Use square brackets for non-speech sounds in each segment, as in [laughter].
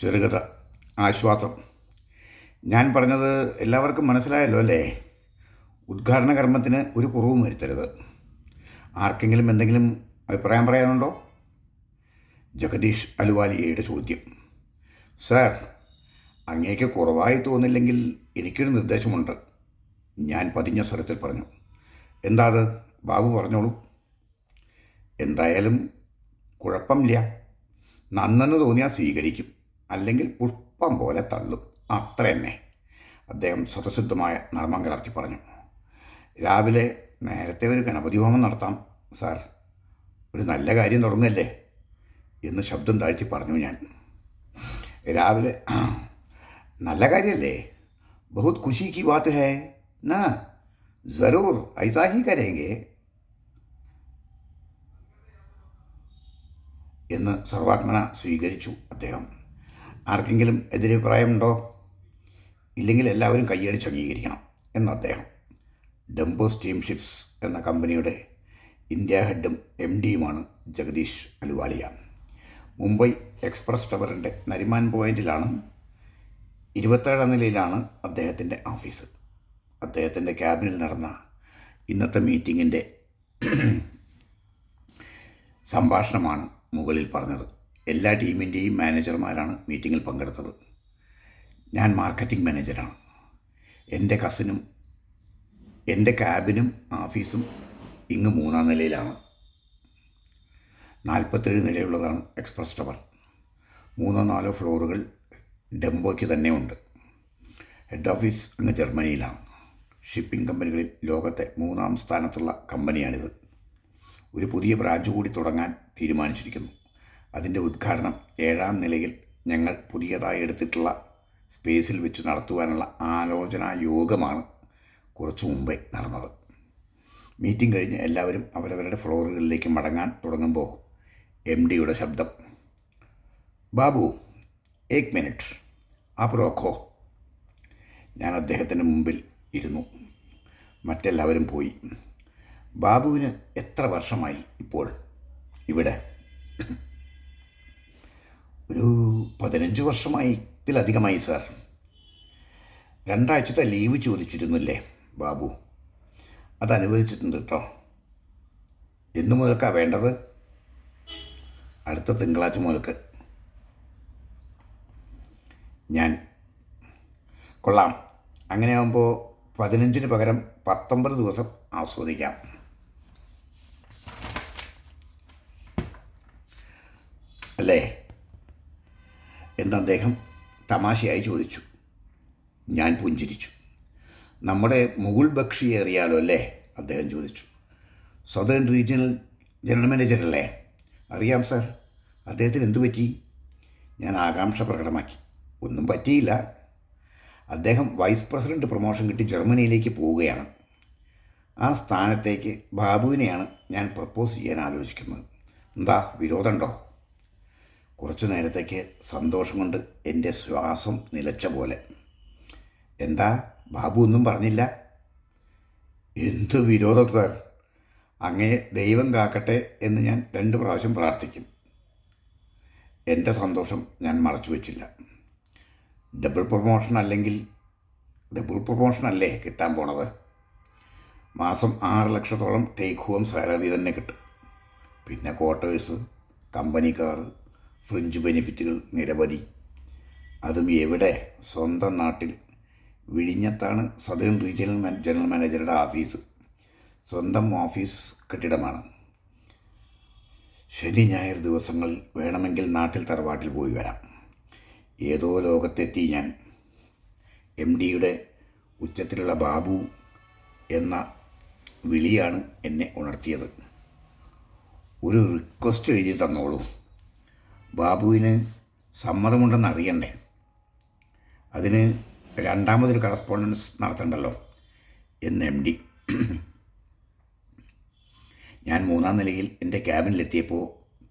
ചെറുകഥ ആശ്വാസം. ഞാൻ പറഞ്ഞത് എല്ലാവർക്കും മനസ്സിലായല്ലോ അല്ലേ? ഉദ്ഘാടന കർമ്മത്തിന് ഒരു കുറവും വരുത്തരുത്. ആർക്കെങ്കിലും എന്തെങ്കിലും അഭിപ്രായം പറയാനുണ്ടോ? ജഗദീഷ് അലുവാലിയയുടെ ചോദ്യം. സാർ അങ്ങേക്ക് കുറവായി തോന്നില്ലെങ്കിൽ എനിക്കൊരു നിർദ്ദേശമുണ്ട്. ഞാൻ പതിഞ്ഞ സ്വരത്തിൽ പറഞ്ഞു. എന്താ അത് ബാബു പറഞ്ഞോളൂ. എന്തായാലും കുഴപ്പമില്ല. നന്നെന്ന് തോന്നിയാൽ സ്വീകരിക്കും. അല്ലെങ്കിൽ പുഷ്പം പോലെ തള്ളും. അത്ര തന്നെ. അദ്ദേഹം സ്വതസിദ്ധമായ നർമ്മം കലർത്തി പറഞ്ഞു. രാവിലെ നേരത്തെ ഒരു ഗണപതി ഹോമം നടത്താം സാർ. ഒരു നല്ല കാര്യം തുടങ്ങല്ലേ? എന്ന് ശബ്ദം താഴ്ത്തി പറഞ്ഞു ഞാൻ. രാവിലെ [clears throat] നല്ല കാര്യമല്ലേ ബഹുത് ഖുഷി കി ബാത്ത് ഹേ. നാ ജറൂർ ഐസാഹി കരേങ്കെ എന്ന് സർവാത്മന സ്വീകരിച്ചു അദ്ദേഹം. ആർക്കെങ്കിലും എതിരഭിപ്രായമുണ്ടോ? ഇല്ലെങ്കിൽ എല്ലാവരും കയ്യടിച്ച് അംഗീകരിക്കണം എന്ന് അദ്ദേഹം. ഡംബോ സ്റ്റീംഷിപ്സ് എന്ന കമ്പനിയുടെ ഇന്ത്യ ഹെഡും എം ഡിയുമാണ് ജഗദീഷ് അലുവാലിയ. മുംബൈ എക്സ്പ്രസ് ടവറിന്റെ നരിമാൻ പോയിന്റിലാണ് ഇരുപത്തേഴാം നിലയിലാണ് അദ്ദേഹത്തിന്റെ ഓഫീസ്. അദ്ദേഹത്തിന്റെ ക്യാബിനിൽ നടന്ന ഇന്നത്തെ മീറ്റിങ്ങിന്റെ സംഭാഷണമാണ് മുകളിൽ പറഞ്ഞത്. എല്ലാ ടീമിന്റെയും മാനേജർമാരാണ് മീറ്റിങ്ങിൽ പങ്കെടുത്തത്. ഞാൻ മാർക്കറ്റിംഗ് മാനേജരാണ്. എന്റെ കസിനും എന്റെ ക്യാബിനും ഓഫീസും ഇങ്ങ് മൂന്നാം നിലയിലാണ്. നാൽപ്പത്തേഴ് നിലയുള്ളതാണ് എക്സ്പ്രസ് ടവർ. മൂന്നോ നാലോ ഫ്ലോറുകൾ ഡെംബോയ്ക്ക് തന്നെ ഉണ്ട്. ഹെഡ് ഓഫീസ് അങ്ങ് ജർമ്മനിയിലാണ്. ഷിപ്പിംഗ് കമ്പനികളിൽ ലോകത്തെ മൂന്നാം സ്ഥാനത്തുള്ള കമ്പനിയാണിത്. ഒരു പുതിയ ബ്രാഞ്ച് കൂടി തുടങ്ങാൻ തീരുമാനിച്ചിരിക്കുന്നു. അതിന്റെ ഉദ്ഘാടനം ഏഴാം നിലയിൽ ഞങ്ങൾ പുതിയതായി എടുത്തിട്ടുള്ള സ്പേസിൽ വെച്ച് നടത്തുവാനുള്ള ആലോചനാ യോഗമാണ് കുറച്ചു മുമ്പേ നടന്നത്. മീറ്റിംഗ് കഴിഞ്ഞ് എല്ലാവരും അവരവരുടെ ഫ്ലോറുകളിലേക്ക് മടങ്ങാൻ തുടങ്ങുമ്പോൾ എം ഡിയുടെ ശബ്ദം. ബാബു ഏക് മിനിറ്റ്. ആപ്പ് റോക്കോ ഞാൻ അദ്ദേഹത്തിന് മുമ്പിൽ ഇരുന്നു. മറ്റെല്ലാവരും പോയി. ബാബുവിന് എത്ര വർഷമായി ഇപ്പോൾ ഇവിടെ? ഒരു പതിനഞ്ച് വർഷമായി ഇതിലധികമായി സാർ. രണ്ടാഴ്ചത്തെ ലീവ് ചോദിച്ചിരുന്നില്ലേ ബാബു? അത് അനുവദിച്ചിട്ടുണ്ട് കേട്ടോ. എന്നു മുതൽക്കാണ് വേണ്ടത്? അടുത്ത തിങ്കളാഴ്ച മുതൽക്ക്. ഞാൻ. കൊള്ളാം. അങ്ങനെയാകുമ്പോൾ പതിനഞ്ചിന് പകരം പത്തൊമ്പത് ദിവസം ആസ്വദിക്കാം. അല്ലേ? എന്ന് അദ്ദേഹം തമാശയായി ചോദിച്ചു. ഞാൻ പുഞ്ചിരിച്ചു. നമ്മുടെ മുകുൾ ബക്ഷി അറിയാലോ അല്ലേ? അദ്ദേഹം ചോദിച്ചു. സദേൺ റീജിയണൽ ജനറൽ മാനേജർ അല്ലേ? അറിയാം സാർ. അദ്ദേഹത്തിന് എന്തു പറ്റി? ഞാൻ ആകാംക്ഷ പ്രകടമാക്കി. ഒന്നും പറ്റിയില്ല. അദ്ദേഹം വൈസ് പ്രസിഡന്റ് പ്രൊമോഷൻ കിട്ടി ജർമ്മനിയിലേക്ക് പോവുകയാണ്. ആ സ്ഥാനത്തേക്ക് ബാബുവിനെയാണ് ഞാൻ പ്രപ്പോസ് ചെയ്യാൻ ആലോചിക്കുന്നത്. എന്താ വിരോധമുണ്ടോ? കുറച്ചു നേരത്തേക്ക് സന്തോഷം കൊണ്ട് എന്റെ ശ്വാസം നിലച്ച പോലെ. എന്താ? ബാബു ഒന്നും പറഞ്ഞില്ല. എന്ത് വിരോധം സാർ? അങ്ങേ ദൈവം കാക്കട്ടെ എന്ന് ഞാൻ രണ്ട് പ്രാവശ്യം പ്രാർത്ഥിക്കും. എന്റെ സന്തോഷം ഞാൻ മറച്ചു വച്ചില്ല. ഡബിൾ പ്രൊമോഷൻ അല്ലെങ്കിൽ ഡബിൾ പ്രൊമോഷൻ അല്ലേ കിട്ടാൻ പോണത്? മാസം ആറ് ലക്ഷത്തോളം ടേക്ക് ഹോം സാലറി തന്നെ കിട്ടും. പിന്നെ ക്വാർട്ടേഴ്സ് കമ്പനി ഫ്രിഞ്ച് ബെനിഫിറ്റുകൾ നിരവധി. അതും എവിടെ? സ്വന്തം നാട്ടിൽ. വിഴിഞ്ഞത്താണ് സദേൺ റീജിയണൽ ജനറൽ മാനേജറുടെ ഓഫീസ് സ്വന്തം ഓഫീസ് കെട്ടിടമാണ്. ശനി ഞായർ ദിവസങ്ങളിൽ വേണമെങ്കിൽ നാട്ടിൽ തറവാട്ടിൽ പോയി വരാം. ഏതോ ലോകത്തെത്തി ഞാൻ. എം ഡിയുടെ ഉച്ചത്തിലുള്ള ബാബു എന്ന വിളിയാണ് എന്നെ ഉണർത്തിയത്. ഒരു റിക്വസ്റ്റ് എഴുതി തന്നോളൂ. ബാബുവിന് സമ്മതമുണ്ടെന്ന് അറിയണ്ടേ അതിന് രണ്ടാമതൊരു കറസ്പോണ്ടൻസ് നടത്തണ്ടല്ലോ എന്ന് എം ഡി ഞാൻ മൂന്നാം നിലയിൽ എൻ്റെ ക്യാബിനിലെത്തിയപ്പോൾ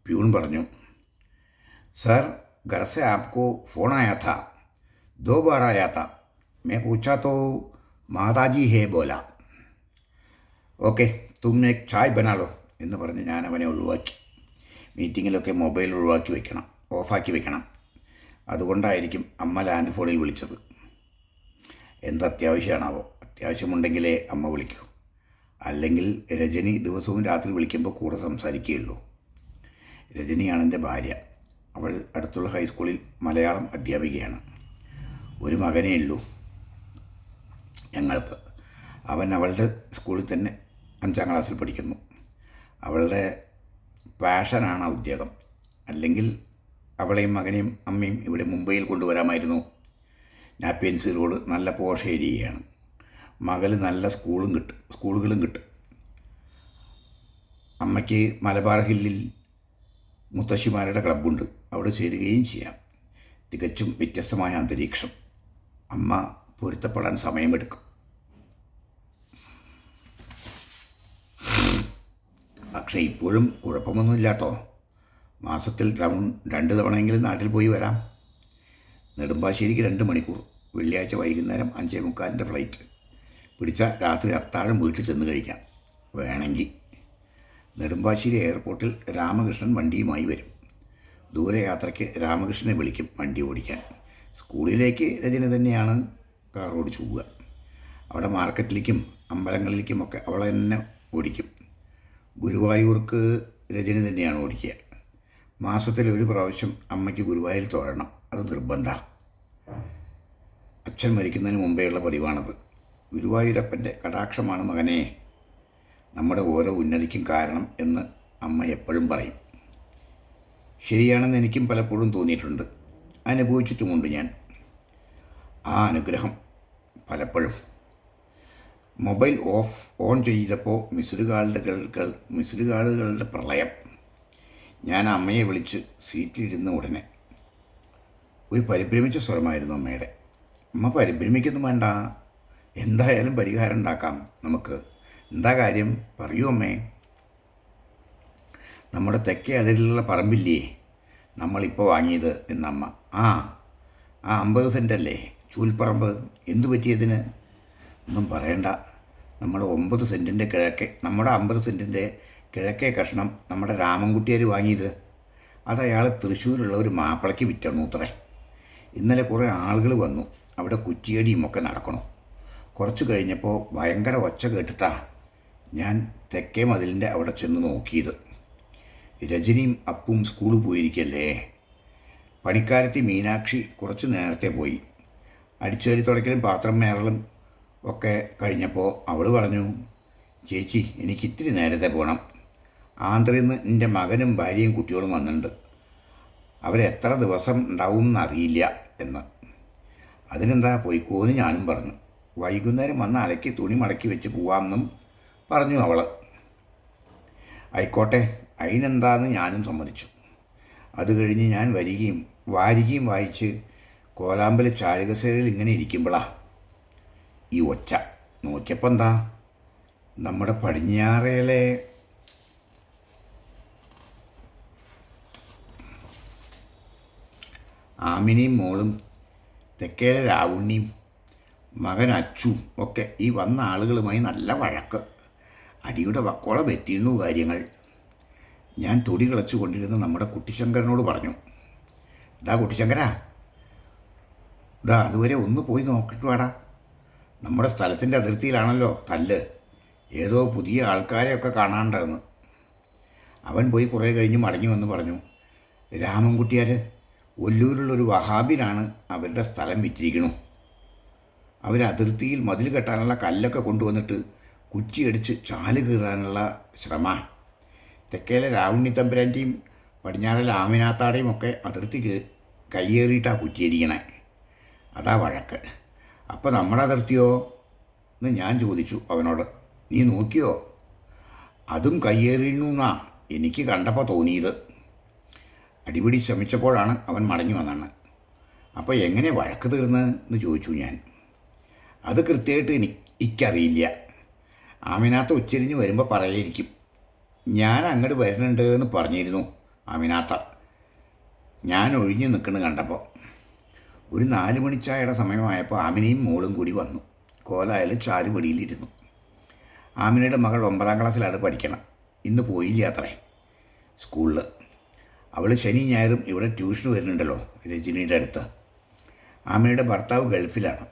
പ്യൂൺ പറഞ്ഞു सर घर से आपको फ़ोन आया था दो बार आया था मैं पूछा तो माताजी है बोला ഓക്കെ തുമ്മ एक ചായ് ബനാലോ എന്ന് പറഞ്ഞ് ഞാൻ അവനെ ഒഴിവാക്കി മീറ്റിങ്ങിലൊക്കെ മൊബൈൽ ഒഴിവാക്കി വെക്കണം ഓഫാക്കി വെക്കണം. അതുകൊണ്ടായിരിക്കും അമ്മ ലാൻഡ് ഫോണിൽ വിളിച്ചത്. എന്ത് അത്യാവശ്യമാണാവോ അത്യാവശ്യമുണ്ടെങ്കിലേ അമ്മ വിളിക്കൂ. അല്ലെങ്കിൽ രജനി ദിവസവും രാത്രി വിളിക്കുമ്പോൾ കൂടെ സംസാരിക്കുകയുള്ളൂ. രജനിയാണ് എന്റെ ഭാര്യ. അവൾ അടുത്തുള്ള ഹൈസ്കൂളിൽ മലയാളം അധ്യാപികയാണ്. ഒരു മകനേ ഉള്ളൂ ഞങ്ങൾക്ക്. അവൻ അവളുടെ സ്കൂളിൽ തന്നെ അഞ്ചാം ക്ലാസ്സിൽ പഠിക്കുന്നു. അവളുടെ പാഷനാണ് ആ ഉദ്യോഗം. അല്ലെങ്കിൽ അവളെയും മകനെയും അമ്മയും ഇവിടെ മുംബൈയിൽ കൊണ്ടുവരാമായിരുന്നു. നാപ്പിയൻസി റോഡ് നല്ല പോഷ ഏരിയയാണ്. മകൾ നല്ല സ്കൂളും കിട്ടും സ്കൂളുകളും കിട്ടും. അമ്മയ്ക്ക് മലബാർ ഹില്ലിൽ മുത്തശ്ശിമാരുടെ ക്ലബ്ബുണ്ട്. അവിടെ ചേരുകയും ചെയ്യാം. തികച്ചും വ്യത്യസ്തമായ അന്തരീക്ഷം. അമ്മ പൊരുത്തപ്പെടാൻ സമയമെടുക്കും. പക്ഷേ ഇപ്പോഴും കുഴപ്പമൊന്നുമില്ല കേട്ടോ മാസത്തിൽ റൗണ്ട് രണ്ട് തവണയെങ്കിലും നാട്ടിൽ പോയി വരാം. നെടുമ്പാശ്ശേരിക്ക് രണ്ട് മണിക്കൂർ വെള്ളിയാഴ്ച വൈകുന്നേരം അഞ്ചേ മുക്കാലിന്റെ ഫ്ലൈറ്റ്. പിടിച്ച രാത്രി അത്താഴം വീട്ടിൽ ചെന്ന് കഴിക്കാം. വേണമെങ്കിൽ. നെടുമ്പാശ്ശേരി എയർപോർട്ടിൽ രാമകൃഷ്ണൻ വണ്ടിയുമായി വരും. ദൂരയാത്രയ്ക്ക് രാമകൃഷ്ണനെ വിളിക്കും വണ്ടി ഓടിക്കാൻ. സ്കൂളിലേക്ക് രജന തന്നെയാണ് കാർ ഓടിച്ചു പോവുക. അവിടെ മാർക്കറ്റിലേക്കും അമ്പലങ്ങളിലേക്കുമൊക്കെ അവളെ തന്നെ ഓടിക്കും. ഗുരുവായൂർക്ക് രജനി തന്നെയാണ് ഓടിക്കുക. മാസത്തിൽ ഒരു പ്രാവശ്യം അമ്മയ്ക്ക് ഗുരുവായൂർ തൊഴണം. അത് നിർബന്ധമാണ് അച്ഛൻ മരിക്കുന്നതിന് മുമ്പേയുള്ള പതിവാണത്. ഗുരുവായൂരപ്പന്റെ കടാക്ഷമാണ് മകനെ. നമ്മുടെ ഓരോ ഉന്നതിക്കും കാരണം എന്ന് അമ്മ എപ്പോഴും പറയും. ശരിയാണെന്ന് എനിക്കും പലപ്പോഴും തോന്നിയിട്ടുണ്ട്. അനുഭവിച്ചിട്ടുമുണ്ട് ഞാൻ. ആ അനുഗ്രഹം പലപ്പോഴും. മൊബൈൽ ഓഫ് ഓൺ ചെയ്തപ്പോൾ മിസ്ഡ് കാർഡുകൾ മിസ്ഡ് കാളുകളുടെ പ്രളയം. ഞാൻ അമ്മയെ വിളിച്ച് സീറ്റിലിരുന്ന ഉടനെ ഒരു പരിഭ്രമിച്ച സ്വരമായിരുന്നു അമ്മയുടെ. അമ്മ പരിഭ്രമിക്കുന്നു വേണ്ട. എന്തായാലും പരിഹാരം ഉണ്ടാക്കാം. നമുക്ക് എന്താ കാര്യം? പറയൂ അമ്മേ. നമ്മുടെ തെക്കേ അതിലുള്ള പറമ്പില്ലേ? നമ്മളിപ്പോൾ വാങ്ങിയത് എന്നമ്മ. ആ ആ അമ്പത് സെന്റല്ലേ ചൂൽപ്പറമ്പ്. എന്തു പറ്റിയതിന് ഒന്നും പറയണ്ട. നമ്മുടെ ഒമ്പത് സെന്റിന്റെ കിഴക്കെ നമ്മുടെ അമ്പത് സെന്റിന്റെ കിഴക്കേ കഷ്ണം നമ്മുടെ രാമൻകുട്ടിയാർ വാങ്ങിയത്. അത് അയാൾ തൃശ്ശൂരുള്ള ഒരു മാപ്പിളയ്ക്ക് വിറ്റണു അത്രേ. ഇന്നലെ കുറേ ആളുകൾ വന്നു. അവിടെ കുറ്റിയടിയും ഒക്കെ നടക്കണു. കുറച്ച് കഴിഞ്ഞപ്പോൾ ഭയങ്കര ഒച്ച കേട്ടിട്ടാ ഞാൻ തെക്കേ മതിലിന്റെ അവിടെ ചെന്ന് നോക്കിയത്. രജനിയും അപ്പും സ്കൂളിൽ പോയിരിക്കല്ലേ? പണിക്കാരത്തി മീനാക്ഷി കുറച്ച് നേരത്തെ പോയി. അടിച്ചേരി തുടക്കലും പാത്രം മേറലും ഒക്കെ കഴിഞ്ഞപ്പോൾ അവൾ പറഞ്ഞു ചേച്ചി എനിക്ക് ഇത്തിരി നേരത്തെ പോകണം ആന്ധ്രയിൽ നിന്ന് എന്റെ മകനും ഭാര്യയും കുട്ടികളും വന്നിട്ടുണ്ട് അവരെത്ര ദിവസം ഉണ്ടാവും എന്നറിയില്ല എന്ന്. അതിനെന്താ പോയിക്കോന്ന് ഞാനും പറഞ്ഞു. വൈകുന്നേരം വന്ന് അലക്കി തുണി മടക്കി വെച്ച് പോവാമെന്നും പറഞ്ഞു അവൾ ആയിക്കോട്ടെ അതിനെന്താന്ന് ഞാനും സമ്മതിച്ചു. അത് കഴിഞ്ഞ് ഞാൻ വരികയും വാരികയും വായിച്ച് കോലാമ്പല ചാരകസേരയിൽ ഇങ്ങനെ ഇരിക്കുമ്പോഴാ ഈ ഒച്ച. നോക്കിയപ്പോൾ എന്താ? നമ്മുടെ പടിഞ്ഞാറയിലെ ആമിനിയും മോളും തെക്കേലെ രാവുണ്ണിയും മകൻ അച്ചും ഒക്കെ ഈ വന്ന ആളുകളുമായി നല്ല വഴക്ക്. അടിയുടെ വക്കോളം എത്തിയിരുന്നു കാര്യങ്ങൾ. ഞാൻ തൊടി കിളച്ചു കൊണ്ടിരുന്ന നമ്മുടെ കുട്ടിശങ്കരനോട് പറഞ്ഞു ഡാ കുട്ടിശങ്കരാ ഡാ അതുവരെ ഒന്ന് പോയി നോക്കിട്ട് വാടാ നമ്മുടെ സ്ഥലത്തിന്റെ അതിർത്തിയിലാണല്ലോ തല്ല്. ഏതോ പുതിയ ആൾക്കാരെയൊക്കെ കാണാണ്ടെന്ന്. അവൻ പോയി കുറേ കഴിഞ്ഞ് മടങ്ങി വന്ന് പറഞ്ഞു രാമൻകുട്ടിയാർ ഒല്ലൂരിലുള്ളൊരു വഹാബിനാണ് അവരുടെ സ്ഥലം വിറ്റിരിക്കണു. അവർ അതിർത്തിയിൽ മതിൽ കെട്ടാനുള്ള കല്ലൊക്കെ കൊണ്ടുവന്നിട്ട് കുറ്റിയടിച്ച് ചാൽ കീറാനുള്ള ശ്രമ. തെക്കേലെ രാവുണ്ണി തമ്പുരാന്റെയും പടിഞ്ഞാറെ ആമിനാത്താടെയും ഒക്കെ അതിർത്തിക്ക് കയ്യേറിയിട്ടാണ് കുറ്റിയടിക്കണേ. അതാ വഴക്ക്. അപ്പോൾ നമ്മുടെ അതിർത്തിയോ എന്ന് ഞാൻ ചോദിച്ചു അവനോട്. നീ നോക്കിയോ? അതും കയ്യേറിയിരുന്നു എന്നാ എനിക്ക് കണ്ടപ്പോൾ തോന്നിയത്. അടിപിടി ശ്രമിച്ചപ്പോഴാണ് അവൻ മടങ്ങി വന്നാണ് അപ്പോൾ എങ്ങനെ വഴക്ക് തീർന്ന്? എന്ന് ചോദിച്ചു ഞാൻ. അത് കൃത്യമായിട്ട് എനിക്ക് എനിക്കറിയില്ല. ആമിനാത്ത ഉച്ചരിഞ്ഞ് വരുമ്പോൾ പറയായിരിക്കും. ഞാൻ അങ്ങോട്ട് വരുന്നുണ്ട് എന്ന് പറഞ്ഞിരുന്നു ആമിനാത്ത. ഞാൻ ഒഴിഞ്ഞു നിൽക്കുന്നത് കണ്ടപ്പോൾ ഒരു നാല് മണിച്ചായയുടെ സമയമായപ്പോൾ ആമിനയും മോളും കൂടി വന്നു. കോലായാൽ ചാരുപടിയിലിരുന്നു. ആമിനയുടെ മകൾ ഒമ്പതാം ക്ലാസ്സിലാണ് പഠിക്കണം. ഇന്ന് പോയില്ല അത്രേ. സ്കൂളിൽ അവൾ ശനി ഞായറും ഇവിടെ ട്യൂഷന് വരുന്നുണ്ടല്ലോ രജനിയുടെ അടുത്ത്. ആമിനയുടെ ഭർത്താവ് ഗൾഫിലാണ്.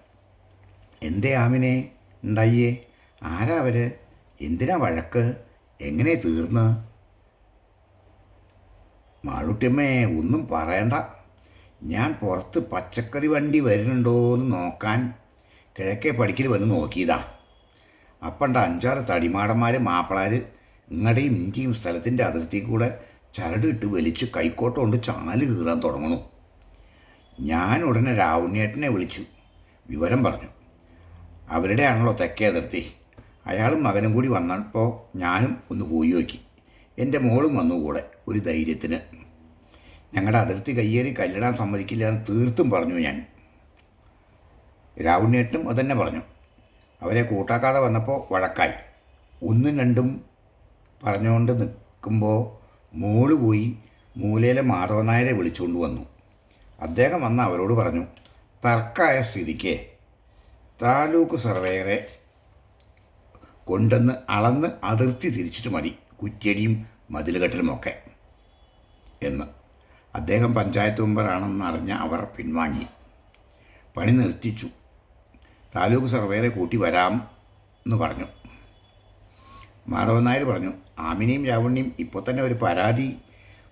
എന്തേ ആമിനെ? ഉണ്ടായിയേ ആരാ അവർ എന്തിനാ വഴക്ക്? എങ്ങനെ തീർന്ന്? മാളുട്ടിയമ്മേ ഒന്നും പറയണ്ട. ഞാൻ പുറത്ത് പച്ചക്കറി വണ്ടി വരുന്നുണ്ടോ എന്ന് നോക്കാൻ കിഴക്കേ പടിക്കൽ വന്ന് നോക്കിയതാ. അപ്പണ്ട അഞ്ചാറ് തടിമാടന്മാർ മാപ്പിളാർ ഇങ്ങടെയും ഇന്ത്യയും സ്ഥലത്തിന്റെ അതിർത്തി കൂടെ ചരടിട്ട് വലിച്ച് കൈക്കോട്ടം കൊണ്ട് ചാൽ കീറാൻ തുടങ്ങണു. ഞാൻ ഉടനെ രാവുണ്ണിയേട്ടനെ വിളിച്ചു. വിവരം പറഞ്ഞു. അവരുടെ ആണല്ലോ തെക്കേ അതിർത്തി. അയാളും മകനും കൂടി വന്നപ്പോൾ ഞാനും ഒന്ന് പോയി നോക്കി. എന്റെ മോളും വന്നു കൂടെ ഒരു ധൈര്യത്തിന്. ഞങ്ങളുടെ അതിർത്തി കയ്യേറി കല്ലിടാൻ സമ്മതിക്കില്ല എന്ന് തീർത്തും പറഞ്ഞു ഞാൻ. രാവുണ്ണിയേട്ടനും അതുതന്നെ പറഞ്ഞു. അവരെ കൂട്ടാക്കാതെ വന്നപ്പോൾ വഴക്കായി. ഒന്നും രണ്ടും പറഞ്ഞുകൊണ്ട് നിൽക്കുമ്പോൾ മോൾ പോയി മൂലയിലെ മാധവനായരെ വിളിച്ചുകൊണ്ട് വന്നു. അദ്ദേഹം വന്ന് അവരോട് പറഞ്ഞു തർക്കായ സ്ഥിതിക്ക് താലൂക്ക് സർവേയറെ കൊണ്ടെന്ന് അളന്ന് അതിർത്തി തിരിച്ചിട്ട് മതി കുറ്റിയടിയും മതിലുകെട്ടലുമൊക്കെ എന്ന്. അദ്ദേഹം പഞ്ചായത്ത് മെമ്പറാണെന്ന് അറിഞ്ഞ അവർ പിൻവാങ്ങി. പണി നിർത്തിച്ചു. താലൂക്ക് സർവേറെ കൂട്ടി വരാം എന്ന് പറഞ്ഞു. മാധവൻ നായർ പറഞ്ഞു ആമിനിയും രാവണിയും ഇപ്പോൾ തന്നെ ഒരു പരാതി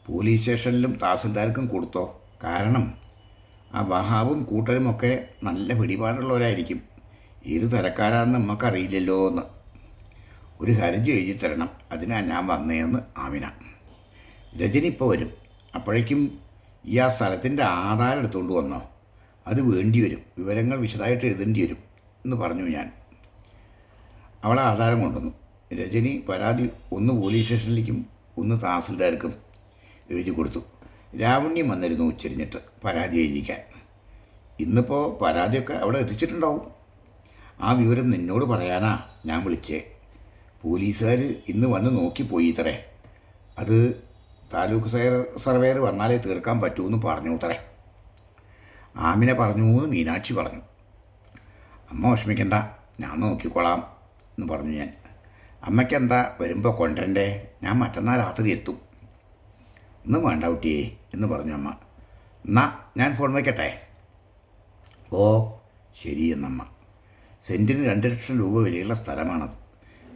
പോലീസ് സ്റ്റേഷനിലും തഹസിൽദാർക്കും കൊടുത്തോ? കാരണം ആ വഹാബും കൂട്ടരുമൊക്കെ നല്ല പിടിപാടുള്ളവരായിരിക്കും. ഏത് തരക്കാരാണെന്ന് നമുക്കറിയില്ലല്ലോ എന്ന്. ഒരു ഹരജി എഴുതി തരണം അതിനാ ഞാൻ വന്നതെന്ന് ആമിന. രജനി ഇപ്പോൾ വരും. അപ്പോഴേക്കും ഈ ആ സ്ഥലത്തിന്റെ ആധാരം എടുത്തുകൊണ്ട് വന്നോ. അത് വേണ്ടി വരും. വിവരങ്ങൾ വിശദമായിട്ട് എഴുതേണ്ടി വരും എന്ന് പറഞ്ഞു ഞാൻ. അവൾ ആധാരം കൊണ്ടുവന്നു. രജനി പരാതി ഒന്ന് പോലീസ് സ്റ്റേഷനിലേക്കും ഒന്ന് തഹസിൽദാർക്കും എഴുതി കൊടുത്തു. രാവണ്യം വന്നിരുന്നു ഉച്ചരിഞ്ഞിട്ട് പരാതി എഴുതിക്കാൻ. ഇന്നിപ്പോൾ പരാതിയൊക്കെ അവിടെ എത്തിച്ചിട്ടുണ്ടാവും. ആ വിവരം നിന്നോട് പറയാനാ ഞാൻ വിളിച്ചേ. പോലീസുകാർ ഇന്ന് വന്ന് നോക്കിപ്പോയി ഇത്രേ. അത് താലൂക്ക് സർവേർ വന്നാലേ തീർക്കാൻ പറ്റുമെന്ന് പറഞ്ഞു ഉത്തരേ ആമിനെ പറഞ്ഞു എന്ന് മീനാക്ഷി പറഞ്ഞു. അമ്മ വിഷമിക്കണ്ട ഞാൻ നോക്കിക്കോളാം എന്ന് പറഞ്ഞു ഞാൻ. അമ്മയ്ക്കെന്താ വരുമ്പോൾ കൊണ്ടരണ്ടേ ഞാൻ മറ്റന്നാൾ രാത്രി എത്തും. ഒന്നും വേണ്ട കുട്ടിയേ എന്ന് പറഞ്ഞു അമ്മ. എന്നാ ഞാൻ ഫോൺ വയ്ക്കട്ടെ ഓ ശരി എന്നമ്മ. സെന്റിന് രണ്ട് ലക്ഷം രൂപ വിലയുള്ള സ്ഥലമാണത്.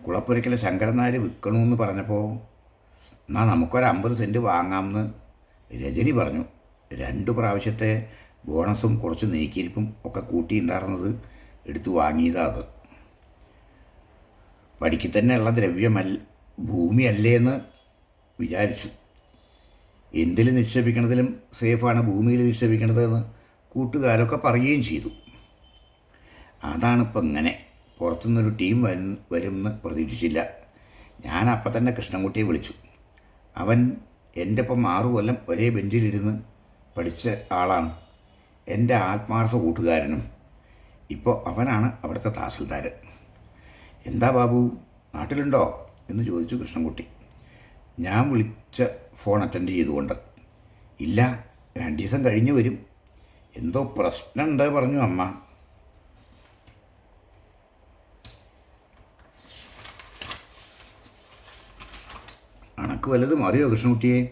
കുളപ്പുരയ്ക്കലെ ശങ്കരനാര് വിൽക്കണമെന്ന് പറഞ്ഞപ്പോൾ എന്നാൽ നമുക്കൊരു അമ്പത് സെന്റ് വാങ്ങാമെന്ന് രജനി പറഞ്ഞു. രണ്ട് പ്രാവശ്യത്തെ ബോണസും കുറച്ച് നീക്കിയിരിപ്പും ഒക്കെ കൂട്ടിയിട്ടുണ്ടായിരുന്നത് എടുത്തു വാങ്ങിയതാണ് പടിക്ക് തന്നെയുള്ള ദ്രവ്യമല്ല ഭൂമിയല്ലേ എന്ന് വിചാരിച്ചു. എന്തിൽ നിക്ഷേപിക്കണതിലും സേഫാണ് ഭൂമിയിൽ നിക്ഷേപിക്കണതെന്ന് കൂട്ടുകാരൊക്കെ പറയുകയും ചെയ്തു. അതാണിപ്പോൾ ഇങ്ങനെ. പുറത്തുനിന്നൊരു ടീം വരും വരുമെന്ന് പ്രതീക്ഷിച്ചില്ല. ഞാൻ അപ്പം തന്നെ കൃഷ്ണൻകുട്ടിയെ വിളിച്ചു. അവൻ എന്റെ ഒപ്പം ആറു കൊല്ലം ഒരേ ബെഞ്ചിലിരുന്ന് പഠിച്ച ആളാണ്. എന്റെ ആത്മാർത്ഥ കൂട്ടുകാരനും. ഇപ്പോൾ അവനാണ് അവിടുത്തെ തഹസിൽദാർ എന്താ ബാബു? നാട്ടിലുണ്ടോ? എന്ന് ചോദിച്ചു കൃഷ്ണൻകുട്ടി. ഞാൻ വിളിച്ച ഫോൺ അറ്റൻഡ് ചെയ്തുകൊണ്ട്. ഇല്ല രണ്ട് ദിവസം കഴിഞ്ഞ് വരും. എന്തോ പ്രശ്നമുണ്ട് പറഞ്ഞു അമ്മ. അണക്ക് വല്ലതും അറിയോ കൃഷ്ണൻകുട്ടിയെ?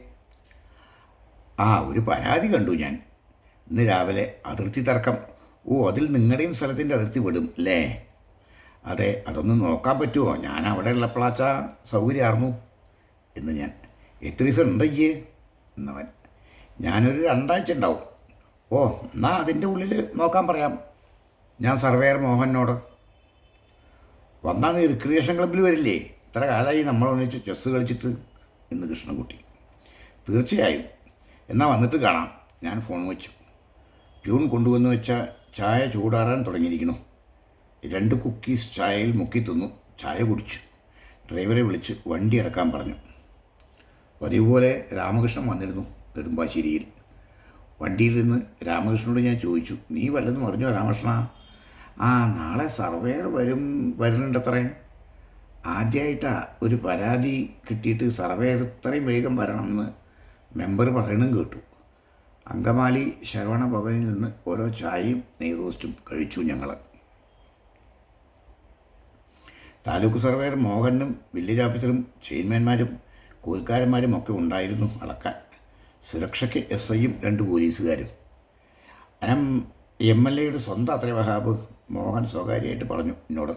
ആ ഒരു പരാതി കണ്ടു ഞാൻ. ഇന്ന് രാവിലെ അതിർത്തി തർക്കം. ഓ അതിൽ നിങ്ങളുടെയും സ്ഥലത്തിന്റെ അതിർത്തി വിടും അല്ലേ അതെ അതൊന്ന് നോക്കാൻ പറ്റുമോ ഞാൻ അവിടെ ഉള്ളപ്പോഴാച്ച സൗകര്യമായിരുന്നു എന്ന് ഞാൻ എത്ര ദിവസം ഉണ്ടയ്യേ? എന്നവൻ ഞാനൊരു രണ്ടാഴ്ച ഉണ്ടാവും. ഓ എന്നാൽ അതിന്റെ ഉള്ളിൽ നോക്കാൻ പറയാം. ഞാൻ സർവേയർ മോഹനോട് വന്നാൽ നീ റിക്രിയേഷൻ ക്ലബ്ബിൽ വരില്ലേ? ഇത്ര കാലമായി നമ്മളൊന്നിച്ച് ചെസ്സ് കളിച്ചിട്ട്. എന്ന് കൃഷ്ണൻകുട്ടി. തീർച്ചയായും. എന്നാൽ വന്നിട്ട് കാണാം. ഞാൻ ഫോൺ വെച്ചു. പ്യൂൺ കൊണ്ടുവന്ന് വെച്ച ചായ ചൂടാറാൻ തുടങ്ങിയിരിക്കുന്നു. രണ്ട് കുക്കീസ് ചായയിൽ മുക്കി തിന്നു ചായ കുടിച്ചു. ഡ്രൈവറെ വിളിച്ച് വണ്ടി ഇറക്കാൻ പറഞ്ഞു. പതിവ് പോലെ രാമകൃഷ്ണൻ വന്നിരുന്നു നെടുമ്പാശ്ശേരിയിൽ. വണ്ടിയിൽ നിന്ന് രാമകൃഷ്ണനോട് ഞാൻ ചോദിച്ചു നീ വല്ലതും അറിഞ്ഞോ രാമകൃഷ്ണ? ആ നാളെ സർവേയർ വരും വരുന്നുണ്ടത്രേ. ആദ്യമായിട്ടാണ് ഒരു പരാതി കിട്ടിയിട്ട് സർവേ ഇത്രയും വേഗം വരണമെന്ന് മെമ്പർ പറയണം കേട്ടു. അങ്കമാലി ശരവണ ഭവനിൽ നിന്ന് ഓരോ ചായയും നെയ്റോസ്റ്റും കഴിച്ചു ഞങ്ങൾ താലൂക്ക് സർവേയർ മോഹനും വില്ലേജ് ഓഫീസറും ചെയിൻമാൻമാരും കൂൽക്കാരന്മാരും ഒക്കെ ഉണ്ടായിരുന്നു അളക്കാൻ. സുരക്ഷയ്ക്ക് എസ് ഐയും രണ്ട് പോലീസുകാരും. എം എം എൽ എയുടെ സ്വന്തം അത്ര വഹാബ് മോഹൻ സ്വകാര്യമായിട്ട് പറഞ്ഞു എന്നോട്.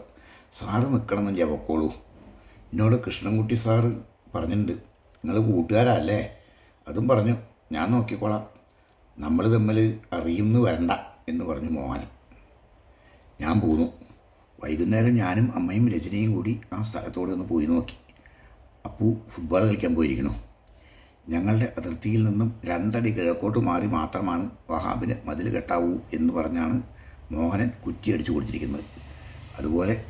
സാറ് നിൽക്കണമെന്ന് ഞാൻ പൊക്കോളൂ. എന്നോട് കൃഷ്ണൻകുട്ടി സാറ് പറഞ്ഞിട്ടുണ്ട്. നിങ്ങൾ കൂട്ടുകാരല്ലേ? അതും പറഞ്ഞു. ഞാൻ നോക്കിക്കോളാം. നമ്മൾ തമ്മിൽ അറിയുമെന്ന് വരണ്ട എന്ന് പറഞ്ഞു മോഹൻ ഞാൻ പോന്നു. വൈകുന്നേരം ഞാനും അമ്മയും രജനിയും കൂടി ആ സ്ഥലത്തോട് ഒന്ന് പോയി നോക്കി. അപ്പു ഫുട്ബോൾ കളിക്കാൻ പോയിരിക്കണു ഞങ്ങളുടെ അതിർത്തിയിൽ നിന്നും രണ്ടടി കിഴക്കോട്ട് മാറി മാത്രമാണ് വഹാബിന് മതിൽ കെട്ടാവൂ എന്ന് പറഞ്ഞാണ് മോഹനൻ കുറ്റിയടിച്ചു കൊടുത്തിരിക്കുന്നത്. അതുപോലെ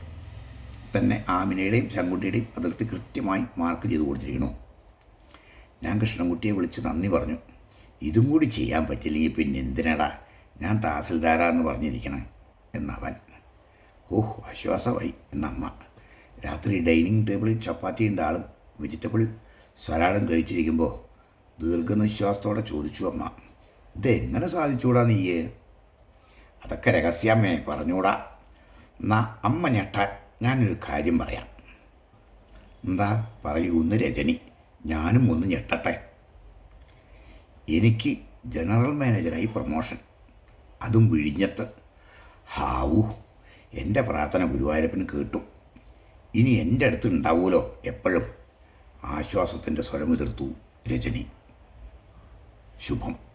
തന്നെ ആമിനയുടെയും ശങ്കുട്ടിയുടെയും അതിർത്തി കൃത്യമായി മാർക്ക് ചെയ്ത് കൊടുത്തിരിക്കണു ഞാൻ കൃഷ്ണൻകുട്ടിയെ വിളിച്ച് നന്ദി പറഞ്ഞു. ഇതും കൂടി ചെയ്യാൻ പറ്റില്ലെങ്കിൽ പിന്നെ എന്തിനടാ? ഞാൻ തഹസിൽദാരാന്ന് പറഞ്ഞിരിക്കണേ എന്നവൻ. ഓഹ് ആശ്വാസമായി എന്നമ്മ. രാത്രി ഡൈനിങ് ടേബിളിൽ ചപ്പാത്തി ഉണ്ടാളും വെജിറ്റബിൾ സലാഡും കഴിച്ചിരിക്കുമ്പോൾ ദീർഘനിശ്വാസത്തോടെ ചോദിച്ചു അമ്മ ഇതെങ്ങനെ സാധിച്ചൂടാ നീയേ? അതൊക്കെ രഹസ്യമേ പറഞ്ഞൂടാ. എന്നാ അമ്മ ഞെട്ടാൻ ഞാനൊരു കാര്യം പറയാം. എന്താ? പറയൂന്ന് രജനി. ഞാനും ഒന്ന് ഞെട്ടട്ടെ. എനിക്ക് ജനറൽ മാനേജറായി പ്രൊമോഷൻ. അതും വിഴിഞ്ഞത്ത്. ഹാവു എന്റെ പ്രാർത്ഥന ഗുരുവായൂരപ്പന് കേട്ടു. ഇനി എന്റെ അടുത്ത് ഉണ്ടാവുമല്ലോ എപ്പോഴും. ആശ്വാസത്തിന്റെ സ്വരമുതിർത്തു രജനി. ശുഭം.